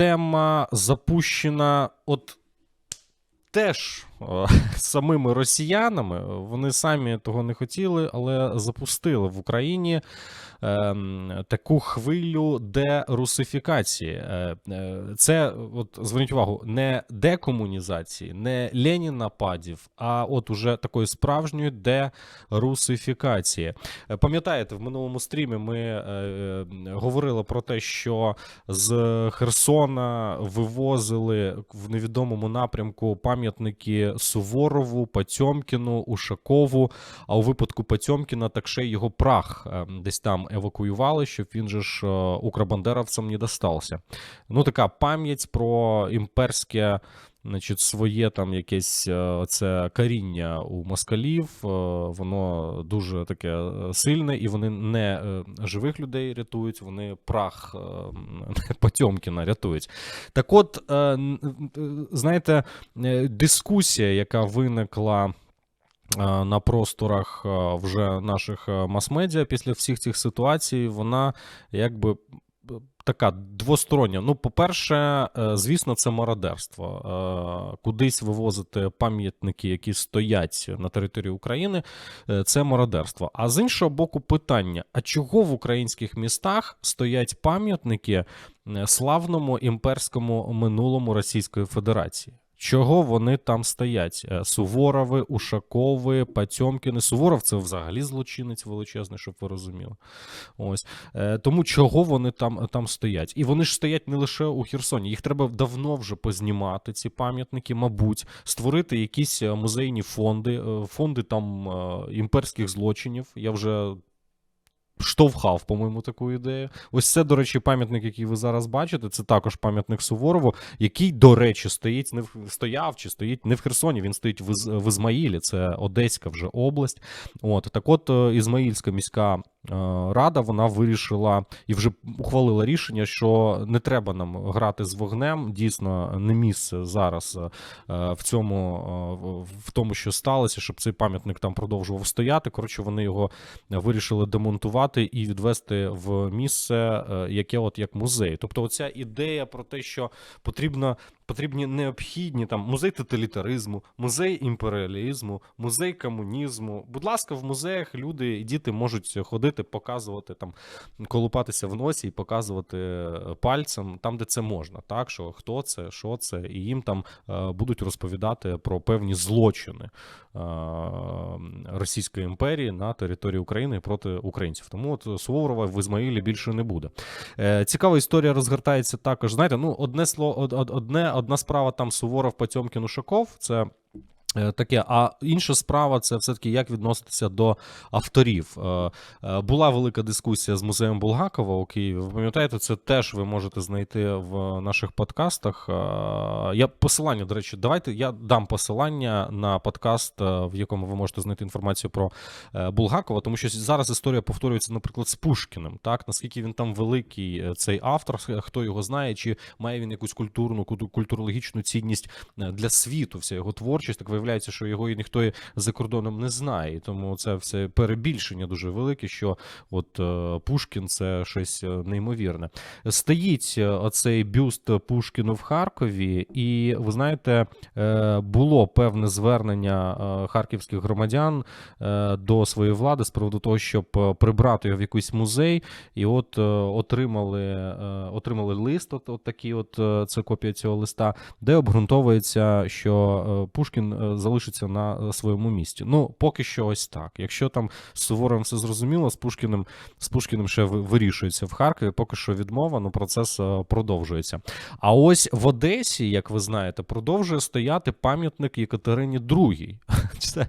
тема запущена от теж самими росіянами. Вони самі того не хотіли, але запустили в Україні ем, таку хвилю дерусифікації. Е, е, Це, от зверніть увагу, не декомунізації, не ленінападів, а от уже такої справжньої дерусифікації. Е, Пам'ятаєте, в минулому стрімі ми говорили про те, що з Херсона вивозили в невідомому напрямку пам'ятники Суворову, Патьомкіну, Ушакову. А у випадку Патьомкіна так ще його прах е, десь там евакуювали, щоб він же ж е, укробандеровцям не достався. Ну, така пам'ять про імперське. Значить, своє там якесь е, це коріння у москалів, е, воно дуже таке е, сильне, і вони не живих людей рятують, вони прах Потьомкіна рятують. Так от, знаєте, дискусія, яка виникла. На просторах вже наших мас-медіа після всіх цих ситуацій, вона якби така двостороння. Ну, по-перше, е, звісно, це мародерство. Е, Кудись вивозити пам'ятники, які стоять на території України, е, це мародерство. А з іншого боку, питання: а чого в українських містах стоять пам'ятники славному імперському минулому Російської Федерації? Чого вони там стоять? Е, Суворови, Ушакови, Патьомкіни. Суворов це взагалі злочинець величезний, щоб ви розуміли. Ось Е, тому чого вони там, там стоять? І вони ж стоять не лише у Херсоні. Їх треба давно вже познімати, ці пам'ятники, мабуть, створити якісь е, музейні фонди, е, фонди там е, імперських злочинів. Я вже. Штовхав, по-моєму, таку ідею. Ось це, до речі, пам'ятник, який ви зараз бачите. Це також пам'ятник Суворову, який, до речі, стоїть не в стояв чи стоїть не в Херсоні. Він стоїть в, Ізмаїлі. Це Одеська вже область. От так, от е, Ізмаїльська міська рада вона вирішила і вже ухвалила рішення, що не треба нам грати з вогнем. Дійсно, не місце зараз е, в цьому е, в- тому, що сталося, щоб цей пам'ятник там продовжував стояти. Коротше, вони його вирішили демонтувати і відвести в місце, е, яке от як музей. Тобто, оця ідея про те, що потрібно. Потрібні необхідні там музей тоталітаризму, музей імперіалізму, музей комунізму. Будь ласка, в музеях люди і діти можуть ходити, показувати там, колупатися в носі і показувати е, пальцем там, де це можна. Так що хто це, що це, і їм там е, будуть розповідати про певні злочини е, Російської імперії на території України проти українців. Тому от Суворова в Ізмаїлі більше не буде. Цікава історія розгортається також. Знаєте, ну одне слово, од- од- одне, одна справа там Суворов, Потьомкін, Ушаков. Це таке, а інша справа це все-таки як відноситися до авторів. Е, е, Була велика дискусія з музеєм Булгакова у Києві. Ви пам'ятаєте, це теж ви можете знайти в наших подкастах. Е, Я посилання, до речі, давайте я дам посилання на подкаст, е, в якому ви можете знайти інформацію про е, Булгакова, тому що зараз історія повторюється, наприклад, з Пушкіним. Так наскільки він там великий е, цей автор, хто його знає, чи має він якусь культурну культурологічну цінність е, для світу, вся його творчість. Так виявляється, що його і ніхто за кордоном не знає. Тому це все перебільшення дуже велике, що от е, Пушкін це щось е, неймовірне. Стоїть е, оцей бюст Пушкіну в Харкові, і ви знаєте, було певне звернення харківських громадян до своєї влади з приводу того, щоб прибрати його в якийсь музей, і от отримали, отримали лист, от, от такий, от це копія цього листа, де обґрунтовується, що Пушкін залишиться на е, своєму місці. Ну, поки що ось так. Якщо там з Суворовим все зрозуміло, з Пушкіним, з Пушкіним ще вирішується в Харкові, поки що відмова, ну процес е, продовжується. А ось в Одесі, як ви знаєте, продовжує стояти пам'ятник Єкатерині II. Це,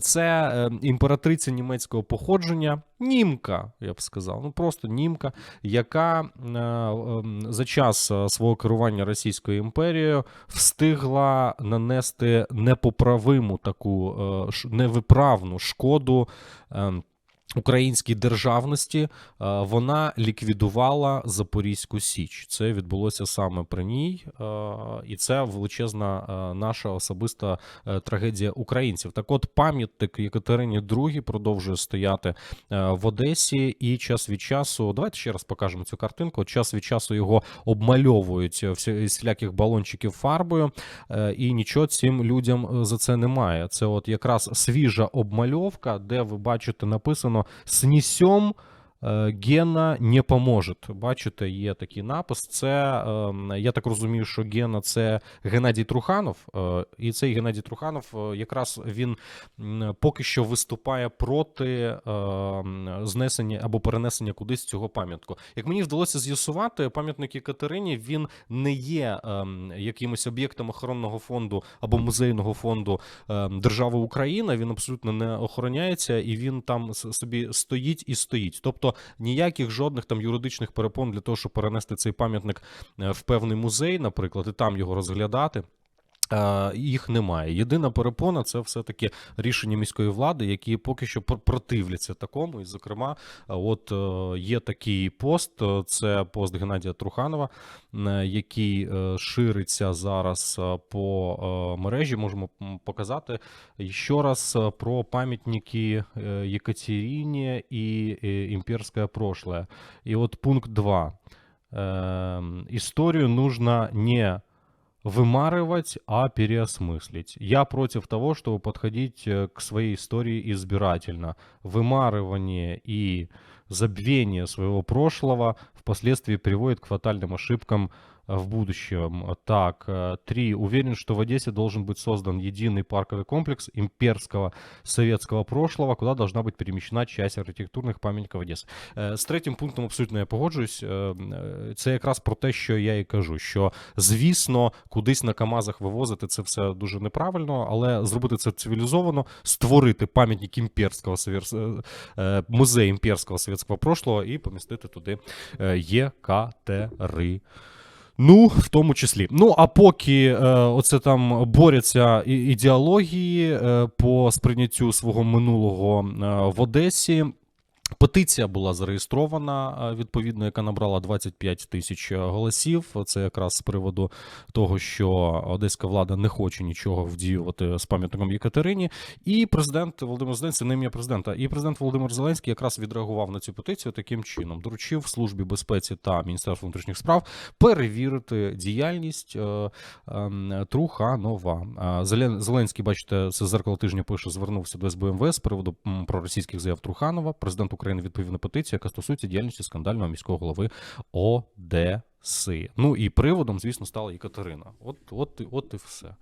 це е, імператриця німецького походження, німка, я б сказав, ну просто німка, яка е, ем, за час е, свого керування Російською імперією встигла нанести непоправиму таку е, невиправну шкоду. Українській державності е, вона ліквідувала Запорізьку Січ. Це відбулося саме при ній, е, і це величезна е, наша особиста трагедія українців. Так, от пам'ятник Єкатерині II продовжує стояти в Одесі, і час від часу. Давайте ще раз покажемо цю картинку. Час від часу його обмальовують всіляких балончиків фарбою, і нічого цим людям за це немає. Це от якраз свіжа обмальовка, де ви бачите написано «Снісем е, Гена не поможе. Бачите, є такий напис. Це ем, я так розумію, що Гена це Геннадій Труханов. е, І цей Геннадій Труханов е, якраз він поки що виступає проти ем, знесення або перенесення кудись цього пам'ятку. Як мені вдалося з'ясувати, пам'ятник Екатерині він не є ем, якимось об'єктом охоронного фонду або музейного фонду держави Україна. Він абсолютно не охороняється, і він там собі стоїть і стоїть. Тобто ніяких жодних там юридичних перепон для того, щоб перенести цей пам'ятник е, в певний музей, наприклад, і там його розглядати. Їх немає. Єдина перепона це все-таки рішення міської влади, які поки що противляться такому. І, зокрема, от е, є такий пост: е, це пост Геннадія Труханова, е, який шириться зараз по мережі. Можемо показати ще раз про пам'ятники е, Екатерине и э, имперское прошлое. И вот пункт 2. Историю нужно не вымарывать, а переосмыслить. Я против того, чтобы подходить э, к своей истории избирательно. Вымарывание и забвение своего прошлого впоследствии приводит к фатальным ошибкам в будущем. Так, э, три. Уверен, что в Одессе должен быть создан единый парковый комплекс имперского советского прошлого, куда должна быть перемещена часть архітектурних пам'ятників Одеси. Е, З третім пунктом абсолютно я погоджуюсь. Е, е, Це якраз про те, що я і кажу: що звісно, кудись на Камазах вивозити це все дуже неправильно, але зробити це цивілізовано, створити пам'ятник імперського совєр- е, е, музей імперського совєтського прошлого і помістити туди е, ЄКТРи. Ну, в тому числі. Ну, а поки е, оце там борються ідеології е, по сприйняттю свого минулого е, в Одесі. Петиція була зареєстрована, е, відповідно, яка набрала 25 тисяч е, голосів. Це якраз з приводу того, що одеська влада не хоче нічого вдіювати з пам'ятником Єкатерині. І президент Володимир Зеленський, не ім'я президента, і президент Володимир Зеленський якраз відреагував на цю петицію таким чином: доручив службі безпеці та Міністерству внутрішніх справ перевірити діяльність е, ем, Труханова. Зеленський, бачите, це зеркало тижня пише, звернувся до СБМВ з приводу проросійських заяв Труханова. Президент України відповів на петицію, яка стосується діяльності скандального міського голови Одеси. Ну і приводом, звісно, стала і Катерина. От, от, от і все.